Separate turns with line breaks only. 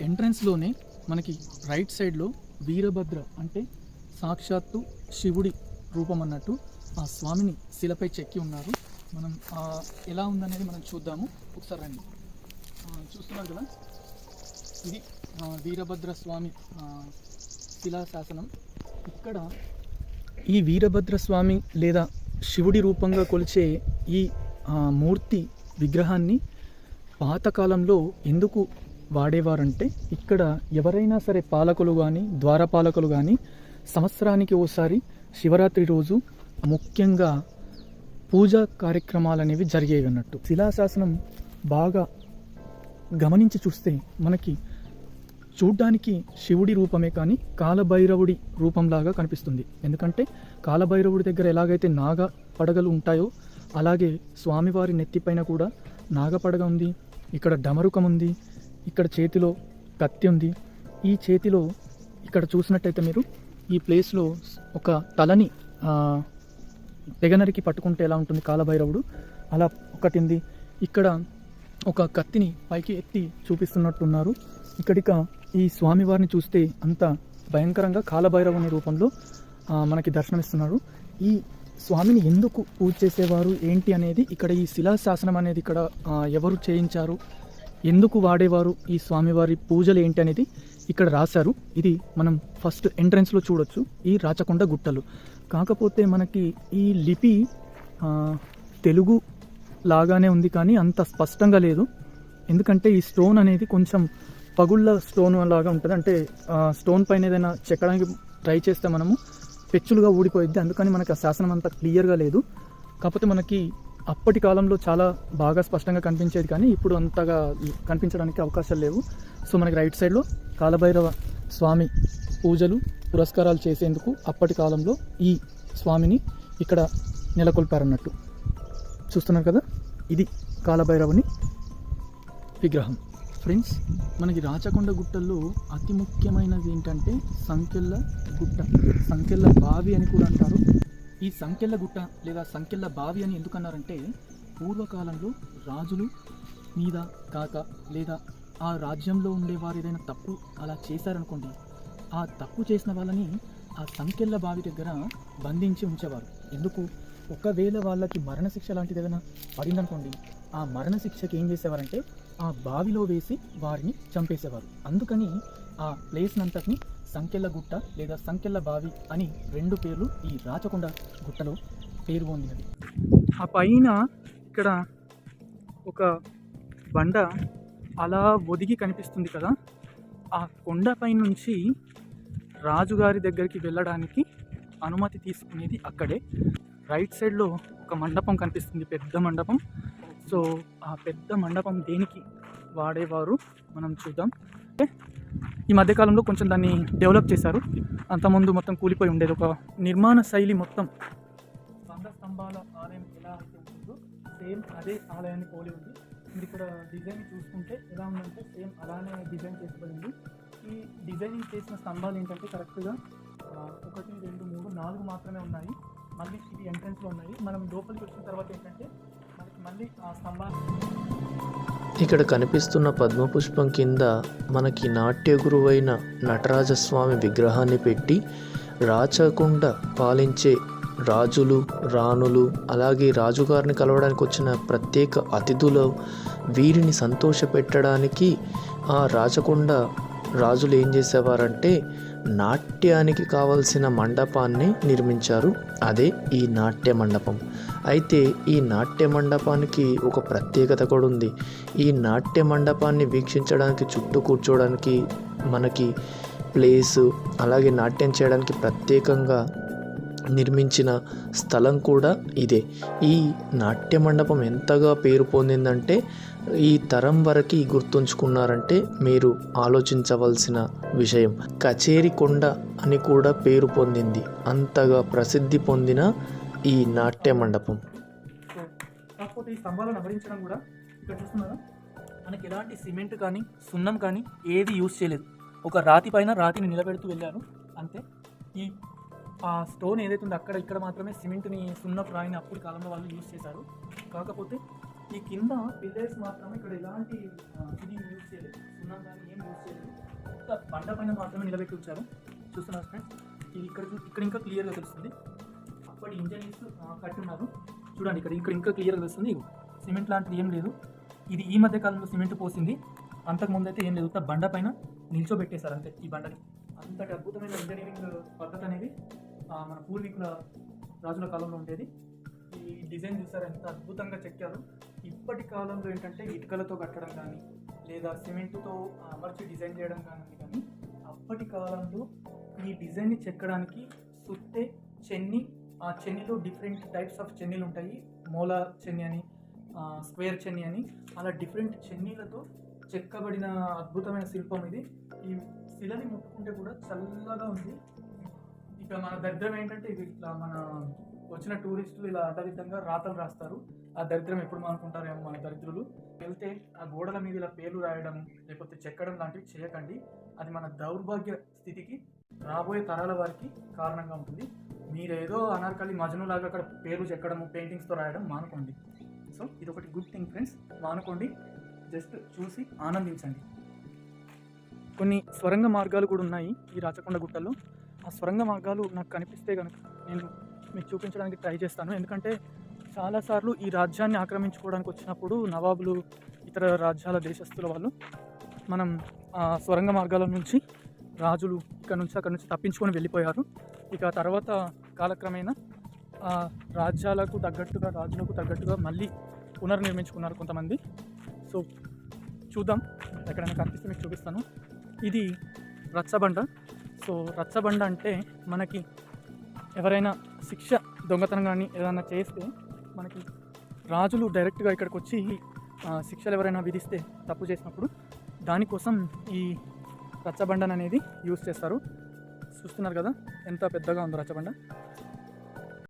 ఎంట్రన్స్లోనే మనకి రైట్ సైడ్లో వీరభద్ర అంటే సాక్షాత్తు శివుడి రూపం అన్నట్టు ఆ స్వామిని శిలపై చెక్కి ఉన్నారు. మనం ఎలా ఉందనేది మనం చూద్దాము. ఒకసారి రండి. చూస్తున్నారు కదా? ఇది వీరభద్ర స్వామి శిలాశాసనం శిలా శాసనం. ఇక్కడ ఈ వీరభద్ర స్వామి లేదా శివుడి రూపంగా కొలిచే ఈ మూర్తి విగ్రహాన్ని పాతకాలంలో ఎందుకు వాడేవారంటే ఇక్కడ ఎవరైనా సరే పాలకులు కానీ ద్వారపాలకులు కానీ సంవత్సరానికి ఓసారి శివరాత్రి రోజు ముఖ్యంగా పూజా కార్యక్రమాలు అనేవి జరిగేవి అన్నట్టు. శిలాశాసనం బాగా గమనించి చూస్తే మనకి చూడ్డానికి శివుడి రూపమే కానీ కాలభైరవుడి రూపంలాగా కనిపిస్తుంది. ఎందుకంటే కాలభైరవుడి దగ్గర ఎలాగైతే నాగ పడగలు ఉంటాయో అలాగే స్వామివారి నెత్తిపైన కూడా నాగపడగ ఉంది ఇక్కడ డమరుకం ఉంది ఇక్కడ చేతిలో కత్తి ఉంది. ఈ చేతిలో ఇక్కడ చూసినట్టయితే మీరు ఈ ప్లేస్లో ఒక తలని తెగనరికి పట్టుకుంటే ఎలా ఉంటుంది? కాలభైరవుడు అలా ఒకటింది ఇక్కడ ఒక కత్తిని పైకి ఎత్తి చూపిస్తున్నట్టున్నారు. ఇక్కడిక ఈ స్వామివారిని చూస్తే అంత భయంకరంగా కాలభైరవుని రూపంలో మనకి దర్శనమిస్తున్నారు. ఈ స్వామిని ఎందుకు పూజ చేసేవారు? ఏంటి అనేది ఇక్కడ ఈ శిలాశాసనం అనేది ఇక్కడ ఎవరు చేయించారు? ఎందుకు వాడేవారు ఈ స్వామివారి పూజలు ఏంటి అనేది ఇక్కడ రాశారు. ఇది మనం ఫస్ట్ ఎంట్రన్స్లో చూడొచ్చు. ఈ రాచకొండ గుట్టలు. కాకపోతే మనకి ఈ లిపి తెలుగు లాగానే ఉంది కానీ అంత స్పష్టంగా లేదు. ఎందుకంటే ఈ స్టోన్ అనేది కొంచెం పగుళ్ళ స్టోన్ లాగా ఉంటుంది. అంటే స్టోన్ పైన ఏదైనా చెక్కడానికి ట్రై చేస్తే మనము పెచ్చులుగా ఊడిపోయిద్ది. అందుకని మనకి ఆ శాసనం అంత క్లియర్గా లేదు. కాకపోతే మనకి అప్పటి కాలంలో చాలా బాగా స్పష్టంగా కనిపించేది కానీ ఇప్పుడు అంతగా కనిపించడానికి అవకాశాలు లేవు. సో మనకి రైట్ సైడ్లో కాలభైరవ స్వామి పూజలు పురస్కారాలు చేసేందుకు అప్పటి కాలంలో ఈ స్వామిని ఇక్కడ నెలకొల్పారన్నట్టు చూస్తున్నారు కదా? ఇది కాలభైరవుని విగ్రహం. ఫ్రెండ్స్ మనకి రాచకొండ గుట్టల్లో అతి ముఖ్యమైనది ఏంటంటే సంకెళ్ళ గుట్ట సంకెళ్ళ బావి అని కూడా అంటారు. ఈ సంకెళ్ళ గుట్ట లేదా సంకెళ్ళ బావి అని ఎందుకన్నారంటే పూర్వకాలంలో రాజులు మీద కాక లేదా ఆ రాజ్యంలో ఉండేవారు ఏదైనా తప్పు అలా చేశారనుకోండి ఆ తప్పు చేసిన వాళ్ళని ఆ సంకెళ్ళ బావి దగ్గర బంధించి ఉంచేవారు. ఎందుకు? ఒకవేళ వాళ్ళకి మరణశిక్ష లాంటిది ఏదైనా పడిందనుకోండి ఆ మరణశిక్షకి ఏం చేసేవారంటే ఆ బావిలో వేసి వారిని చంపేసేవారు. అందుకని ఆ ప్లేస్ అంతటిని సంకెళ్ళ గుట్ట లేదా సంకెళ్ళ బావి అని రెండు పేర్లు ఈ రాచకొండ గుట్టలో పేరు పొందినది. ఆ పైన ఇక్కడ ఒక బండ అలా ఒదిగి కనిపిస్తుంది కదా. ఆ కొండపై నుంచి రాజుగారి దగ్గరికి వెళ్ళడానికి అనుమతి తీసుకునేది అక్కడే. రైట్ సైడ్లో ఒక మండపం కనిపిస్తుంది పెద్ద మండపం. సో ఆ పెద్ద మండపం దేనికి వాడేవారు? మనం చూద్దాం. అంటే ఈ మధ్యకాలంలో కొంచెం దాన్ని డెవలప్ చేశారు. అంతకుముందు మొత్తం కూలిపోయి ఉండేది ఒక నిర్మాణ శైలి మొత్తం. వంద స్తంభాల ఆలయం ఎలా అయితే ఉంటుందో సేమ్ అదే ఆలయాన్ని పోలి ఉంది. మీరు ఇక్కడ డిజైన్ చూసుకుంటే ఎలా ఉందంటే సేమ్ అలానే డిజైన్ చేసబడింది ఈ డిజైనింగ్ చేసిన స్తంభాలు ఏంటంటే కరెక్ట్గా ఒకటి రెండు మూడు నాలుగు మాత్రమే ఉన్నాయి. మళ్ళీ ఇవి ఎంట్రన్స్లో ఉన్నాయి. మనం లోపలికి వచ్చిన తర్వాత ఏంటంటే మళ్ళీ ఆ స్తంభాలు
ఇక్కడ కనిపిస్తున్న పద్మపుష్పం కింద మనకి నాట్య గురువైన నటరాజస్వామి విగ్రహాన్ని పెట్టి రాచకుండా పాలించే రాజులు రాణులు అలాగే రాజుగారిని కలవడానికి వచ్చిన ప్రత్యేక అతిథులు వీరిని సంతోషపెట్టడానికి ఆ రాచకొండ రాజులు ఏం చేసేవారంటే నాట్యానికి కావలసిన మండపాన్ని నిర్మించారు. అదే ఈ నాట్య మండపం. అయితే ఈ నాట్య మండపానికి ఒక ప్రత్యేకత కూడా ఉంది ఈ నాట్య మండపాన్ని వీక్షించడానికి చుట్టూ కూర్చోవడానికి మనకి ప్లేసు అలాగే నాట్యం చేయడానికి ప్రత్యేకంగా నిర్మించిన స్థలం కూడా ఇదే. ఈ నాట్య మండపం ఎంతగా పేరు పొందిందంటే ఈ తరం వరకు గుర్తుంచుకున్నారంటే మీరు ఆలోచించవలసిన విషయం. కచేరి కొండ అని కూడా పేరు పొందింది. అంతగా ప్రసిద్ధి పొందిన ఈ నాట్య మండపం
కాకపోతే ఈ స్తంభాలను కూడా ఇక్కడ చూస్తున్నారా? మనకి ఎలాంటి సిమెంట్ కానీ సున్నం కానీ ఏది యూజ్ చేయలేదు. ఒక రాతి పైన రాతిని నిలబెడుతూ వెళ్ళారు. అంతే. ఈ ఆ స్టోన్ ఏదైతే ఉందో అక్కడ ఇక్కడ మాత్రమే సిమెంట్ని సున్నపు రాయిని అప్పుడు కాలంలో వాళ్ళు యూజ్ చేశారు. కాకపోతే ఈ కింద పిల్లర్స్ మాత్రమే ఇక్కడ ఎలాంటి ఇది యూజ్ చేయలేదు. సున్నం కానీ ఏం యూజ్ చేయలేదు. ఇంకా బండ పైన మాత్రమే నిలబెట్టి ఉంచారు. చూస్తున్నారు ఫ్రెండ్స్ ఇది ఇక్కడ చూ- ఇక్కడ ఇంకా క్లియర్గా తెలుస్తుంది. అప్పటి ఇంజనీర్స్ కట్టి ఉన్నారు. చూడండి ఇక్కడ ఇక్కడ ఇంకా క్లియర్గా తెలుస్తుంది. సిమెంట్ లాంటిది ఏం లేదు. ఇది ఈ మధ్య కాలంలో సిమెంట్ పోసింది. అంతకు ముందు అయితే ఏం లేదు. బండ పైన నిల్చోబెట్టేశారు అంతే ఈ బండని. అంతటి అద్భుతమైన ఇంజనీరింగ్ పద్ధతి అనేది మన పూర్వీకుల రాజుల కాలంలో ఉండేది. ఈ డిజైన్ చూసారు ఎంత అద్భుతంగా చెక్కారు. ఇప్పటి కాలంలో ఏంటంటే ఇటుకలతో కట్టడం కానీ లేదా సిమెంట్తో అమర్చి డిజైన్ చేయడం కానీ కానీ అప్పటి కాలంలో ఈ డిజైన్ని చెక్కడానికి సుత్తే చెన్ని ఆ చెన్నిలో డిఫరెంట్ టైప్స్ ఆఫ్ చెన్నీలు ఉంటాయి. మూల చెన్ని అని స్క్వేర్ చెన్ని అని అలా డిఫరెంట్ చెన్నీలతో చెక్కబడిన అద్భుతమైన శిల్పం ఇది. ఈ శిలని ముట్టుకుంటే కూడా చల్లగా ఉంది. ఇక మన దరిద్రం ఏంటంటే ఇది ఇట్లా మన వచ్చిన టూరిస్టులు ఇలా అడ్డవిధంగా రాతలు రాస్తారు. ఆ దరిద్రం ఎప్పుడు అనుకుంటారేమో మన దరిద్రులు. వెళ్తే ఆ గోడల మీద ఇలా పేర్లు రాయడం లేకపోతే చెక్కడం లాంటివి చేయకండి. అది మన దౌర్భాగ్య స్థితికి రాబోయే తరాల వారికి కారణంగా ఉంటుంది. మీరేదో అనార్కలి మజను లాగా అక్కడ పేర్లు చెక్కడము పెయింటింగ్స్తో రాయడం మానుకోండి. సో ఇది ఒకటి గుడ్ థింగ్ ఫ్రెండ్స్. మానుకోండి. జస్ట్ చూసి ఆనందించండి. కొన్ని స్వరంగ మార్గాలు కూడా ఉన్నాయి ఈ రాచకొండ గుట్టలో. ఆ స్వరంగ మార్గాలు నాకు కనిపిస్తే కనుక నేను మీకు చూపించడానికి ట్రై చేస్తాను. ఎందుకంటే చాలాసార్లు ఈ రాజ్యాన్ని ఆక్రమించుకోవడానికి వచ్చినప్పుడు నవాబులు ఇతర రాజ్యాల దేశస్తుల వాళ్ళు మనం ఆ స్వరంగ మార్గాల నుంచి రాజులు ఇక్కడ నుంచి అక్కడ నుంచి తప్పించుకొని వెళ్ళిపోయారు. ఇక తర్వాత కాలక్రమేణా ఆ రాజ్యాలకు తగ్గట్టుగా రాజులకు తగ్గట్టుగా మళ్ళీ పునర్నిర్మించుకున్నారు కొంతమంది. సో చూద్దాం ఎక్కడైనా కనిపిస్తే మీకు చూపిస్తాను. ఇది రచ్చబండ. సో రచ్చబండ అంటే మనకి ఎవరైనా శిక్ష దొంగతనం కానీ ఏదైనా చేస్తే మనకి రాజులు డైరెక్ట్గా ఇక్కడికి వచ్చి శిక్షలు ఎవరైనా విధిస్తే తప్పు చేసినప్పుడు దానికోసం ఈ రచ్చబండ అనేది యూస్ చేస్తారు. చూస్తున్నారు కదా ఎంత పెద్దగా ఉందో రచ్చబండ.